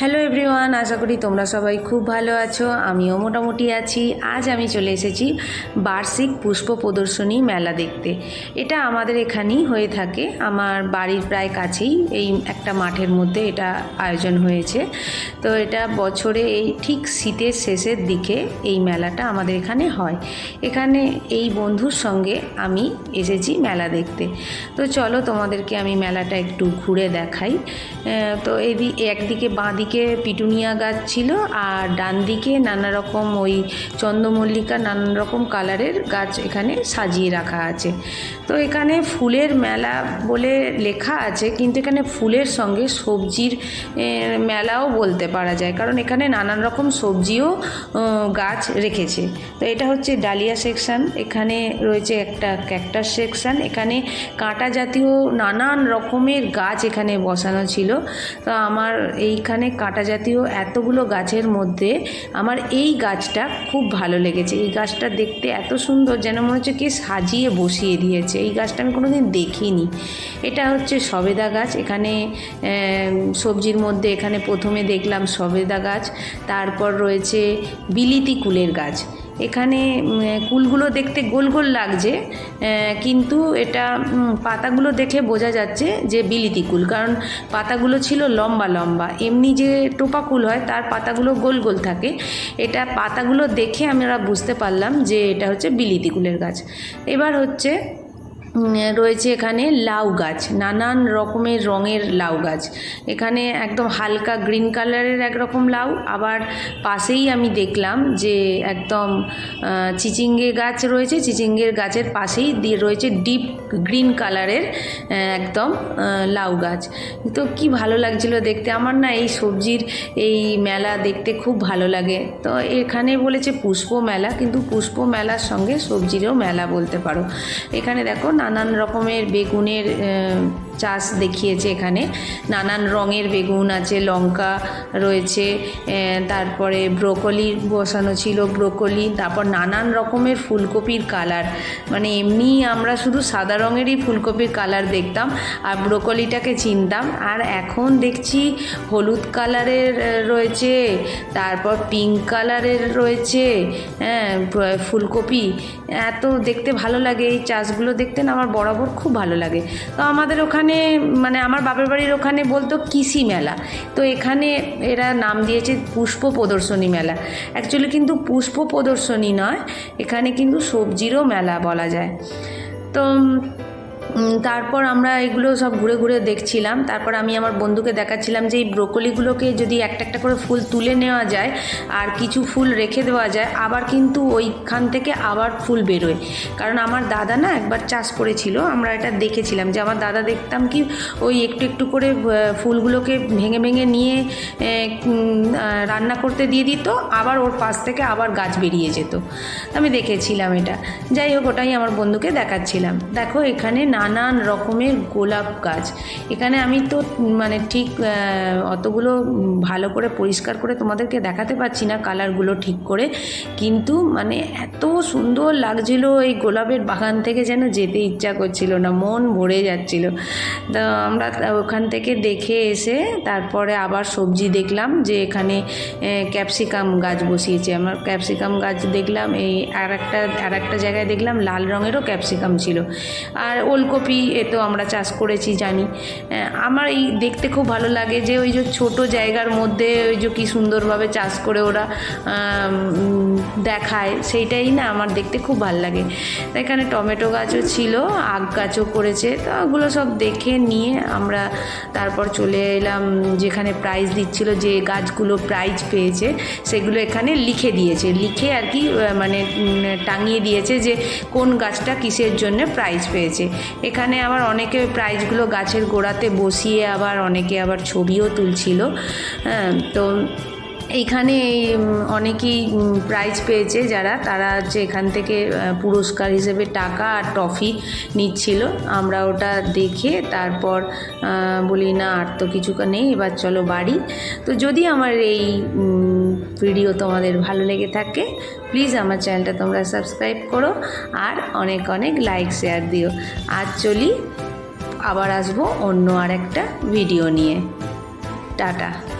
Hello everyone আশা করি তোমরা সবাই খুব ভালো আছো। আমিও মোটামুটি আছি। আজ আমি চলে এসেছি বার্ষিক পুষ্প প্রদর্শনী মেলা দেখতে। এটা আমাদের এখানেই হয়ে থাকে। আমার বাড়ির প্রায় কাছেই এই একটা মাঠের মধ্যে এটা আয়োজন হয়েছে। তো এটা বছরে এই ঠিক শীতের শেষের দিকে এই মেলাটা আমাদের এখানে হয়। এখানে এই বন্ধুর সঙ্গে আমি এসেছি মেলা দেখতে। তো চলো তোমাদেরকে আমি মেলাটা একটু ঘুরে দেখাই। তো এদি একদিকে বাঁ দিকে পিটুনিয়া গাছ ছিল আর ডান দিকে নানা রকম ওই চন্দ্রমল্লিকা নানান রকম কালারের গাছ এখানে সাজিয়ে রাখা আছে। তো এখানে ফুলের মেলা বলে লেখা আছে, কিন্তু এখানে ফুলের সঙ্গে সবজির মেলাও বলতে পারা যায়, কারণ এখানে নানান রকম সবজিও গাছ রেখেছে। তো এটা হচ্ছে ডালিয়া সেকশন, এখানে রয়েছে একটা ক্যাকটাস সেকশন, এখানে কাঁটা জাতীয় নানান রকমের গাছ এখানে বসানো ছিল। তো আমার এইখানে কাঁটা জাতীয় এতগুলো গাছের মধ্যে আমার এই গাছটা খুব ভালো লেগেছে। এই গাছটা দেখতে এত সুন্দর যেন মনে হচ্ছে কে সাজিয়ে বসিয়ে দিয়েছে। এই গাছটা আমি কোনোদিন দেখিনি। এটা হচ্ছে সবেদা গাছ। এখানে সবজির মধ্যে এখানে প্রথমে দেখলাম সবেদা গাছ। তারপর রয়েছে বিলিতি কুলের গাছ। এখানে কুলগুলো দেখতে গোল গোল লাগছে কিন্তু এটা পাতাগুলো দেখে বোঝা যাচ্ছে যে বিলিতি কুল, কারণ পাতাগুলো ছিল লম্বা লম্বা। এমনি যে টোপা কুল হয়, তার পাতাগুলো গোল গোল থাকে। এটা পাতাগুলো দেখে আমরা বুঝতে পারলাম যে এটা হচ্ছে বিলিতি কুলের গাছ। এবার হচ্ছে রয়েছে এখানে লাউ গাছ, নানান রকমের রঙের লাউ গাছ। এখানে একদম হালকা গ্রিন কালারের একরকম লাউ, আবার পাশেই আমি দেখলাম যে একদম চিচিঙ্গে গাছ রয়েছে, চিচিঙ্গের গাছের পাশেই দিয়ে রয়েছে ডিপ গ্রিন কালারের একদম লাউ গাছ। তো কি ভালো লাগছিল দেখতে, আমার না এই সবজির এই মেলা দেখতে খুব ভালো লাগে। তো এখানে বলেছে পুষ্প মেলা, কিন্তু পুষ্প মেলার সঙ্গে সবজিরও মেলা বলতে পারো। এখানে দেখো নানান রকমের বেগুনের চাষ দেখিয়েছে এখানে। নানান রঙের বেগুন আছে, লঙ্কা রয়েছে তারপরে ব্রোকলি বসানো ছিল, ব্রোকলি, তারপর নানান রকমের ফুলকপির কালার। মানে এমনি আমরা শুধু সাদা রঙেরই ফুলকপির কালার দেখতাম আর ব্রোকলিটাকে চিনতাম। আর এখন দেখছি হলুদ কালারের রয়েছে, তারপর পিঙ্ক কালারের রয়েছে হ্যাঁ ফুলকপি। এত দেখতে ভালো লাগে এই চাষগুলো দেখতে না, আমার বরাবর খুব ভালো লাগে। তো আমাদের ওখানে মানে আমার বাপের বাড়ির ওখানে বলতো কৃষি মেলা। তো এখানে এরা নাম দিয়েছে পুষ্প প্রদর্শনী মেলা। অ্যাকচুয়ালি কিন্তু পুষ্প প্রদর্শনী নয়, এখানে কিন্তু সবজিরও মেলা বলা যায়। তো তারপর আমরা এগুলো সব ঘুরে ঘুরে দেখছিলাম। তারপর আমি আমার বন্ধুকে দেখাচ্ছিলাম যে এই ব্রোকলিগুলোকে যদি একটা একটা করে ফুল তুলে নেওয়া যায় আর কিছু ফুল রেখে দেওয়া যায়, আবার কিন্তু ওইখান থেকে আবার ফুল বেরোয়। কারণ আমার দাদা না একবার চাষ করেছিল, আমরা এটা দেখেছিলাম যে আমার দাদা দেখতাম কি ওই একটু একটু করে ফুলগুলোকে ভেঙে ভেঙে নিয়ে রান্না করতে দিয়ে দিত, আবার ওর পাশ থেকে আবার গাছ বেরিয়ে যেত। আমি দেখেছিলাম এটা। যাই হোক, ওটাই আমার বন্ধুকে দেখাচ্ছিলাম। দেখো, এখানে নানান রকমের গোলাপ গাছ। এখানে আমি তো মানে ঠিক অতগুলো ভালো করে পরিষ্কার করে তোমাদেরকে দেখাতে পারছি না কালারগুলো ঠিক করে। কিন্তু মানে এত সুন্দর লাগছিল এই গোলাপের বাগান থেকে যেন যেতে ইচ্ছা করছিল না, মন ভরে যাচ্ছিল। তো আমরা ওখান থেকে দেখে এসে তারপরে আবার সবজি দেখলাম যে এখানে ক্যাপসিকাম গাছ বসিয়েছে। আমার ক্যাপসিকাম গাছ দেখলাম, এই আর একটা আর একটা জায়গায় দেখলাম লাল রঙেরও ক্যাপসিকাম ছিল। আর ওলকপি এ তো আমরা চাষ করেছি, জানি। আমার এই দেখতে খুব ভালো লাগে যে ওই যে ছোট জায়গার মধ্যে ওই যে কী সুন্দরভাবে চাষ করে ওরা দেখায়, সেইটাই না আমার দেখতে খুব ভালো লাগে। এখানে টমেটো গাছও ছিল আখ গাছও করেছে, তো ওগুলো সব দেখে নিয়ে আমরা তারপর চলে এলাম, যেখানে প্রাইজ দিচ্ছিল, যে গাছগুলো প্রাইজ পেয়েছে, সেগুলো এখানে লিখে দিয়েছে। লিখে আর কি মানে টাঙিয়ে দিয়েছে যে কোন গাছটা কিসের জন্য প্রাইজ পেয়েছে। এখানে আবার অনেকে প্রাইজগুলো গাছের গোড়াতে বসিয়ে আবার অনেকে আবার ছবিও তুলছিল। হ্যাঁ তো এইখানে এই, অনেকেই প্রাইজ পেয়েছে যারা। তারা হচ্ছে এখান থেকে পুরস্কার হিসেবে টাকা আর ট্রফি নিচ্ছিল। আমরা ওটা দেখে তারপর বলি না আর তো কিছু নেই এবার চলো বাড়ি। তো যদি আমার এই ভিডিও তোমাদের ভালো লেগে থাকে প্লিজ আমার চ্যানেলটা তোমরা সাবস্ক্রাইব করো আর অনেক অনেক লাইক শেয়ার দিও। আর চলি, আবার আসব অন্য আর একটা ভিডিও নিয়ে। টাটা।